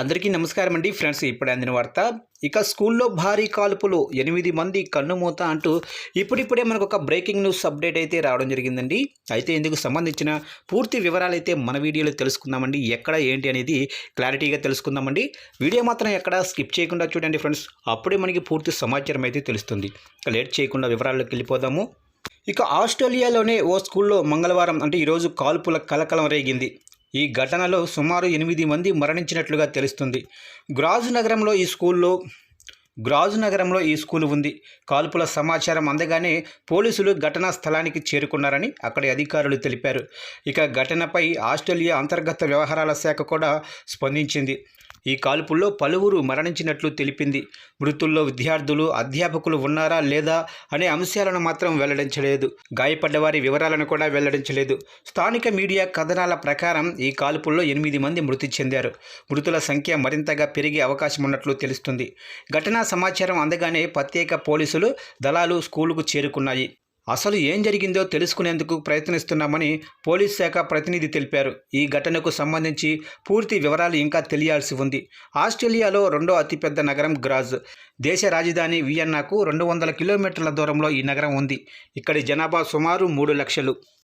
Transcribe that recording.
అందరికీ నమస్కారం అండి ఫ్రెండ్స్ ఇప్పుడు అందిన వార్త. ఇక స్కూల్లో భారీ కాల్పులు ఎనిమిది మంది కన్నుమూత అంటూ ఇప్పుడిప్పుడే మనకు ఒక బ్రేకింగ్ న్యూస్ అప్డేట్ అయితే రావడం జరిగిందండి. అయితే ఇందుకు సంబంధించిన పూర్తి వివరాలు అయితే మన వీడియోలో తెలుసుకుందామండి. ఎక్కడ ఏంటి అనేది క్లారిటీగా తెలుసుకుందామండి. వీడియో మాత్రం ఎక్కడ స్కిప్ చేయకుండా చూడండి ఫ్రెండ్స్. అప్పుడే మనకి పూర్తి సమాచారం అయితే తెలుస్తుంది. లేట్ చేయకుండా వివరాల్లోకి వెళ్ళిపోదాము. ఇక ఆస్ట్రేలియాలోనే ఓ స్కూల్లో మంగళవారం అంటే ఈరోజు కాల్పుల కలకలం రేగింది. ఈ ఘటనలో సుమారు ఎనిమిది మంది మరణించినట్లుగా తెలుస్తుంది. గ్రాజు నగరంలో ఈ స్కూల్లో గ్రాజు నగరంలో ఈ స్కూల్ ఉంది. కాల్పుల సమాచారం అందగానే పోలీసులు ఘటనా స్థలానికి చేరుకున్నారని అక్కడి అధికారులు తెలిపారు. ఇక ఘటనపై ఆస్ట్రేలియా అంతర్గత వ్యవహారాల శాఖ కూడా స్పందించింది. ఈ కాల్పుల్లో పలువురు మరణించినట్లు తెలిపింది. మృతుల్లో విద్యార్థులు అధ్యాపకులు ఉన్నారా లేదా అనే అంశాలను మాత్రం వెల్లడించలేదు. గాయపడ్డ వారి వివరాలను కూడా వెల్లడించలేదు. స్థానిక మీడియా కథనాల ప్రకారం ఈ కాల్పుల్లో ఎనిమిది మంది మృతి చెందారు. మృతుల సంఖ్య మరింతగా పెరిగే అవకాశం ఉన్నట్లు తెలుస్తుంది. ఘటనా సమాచారం అందగానే ప్రత్యేక పోలీసులు దళాలు స్కూలుకు చేరుకున్నాయి. అసలు ఏం జరిగిందో తెలుసుకునేందుకు ప్రయత్నిస్తున్నామని పోలీస్ శాఖ ప్రతినిధి తెలిపారు. ఈ ఘటనకు సంబంధించి పూర్తి వివరాలు ఇంకా తెలియాల్సి ఉంది. ఆస్ట్రేలియాలో రెండో అతిపెద్ద నగరం గ్రాజ్. దేశ రాజధాని వియన్నాకు రెండు వందల కిలోమీటర్ల దూరంలో ఈ నగరం ఉంది. ఇక్కడి జనాభా సుమారు మూడు లక్షలు.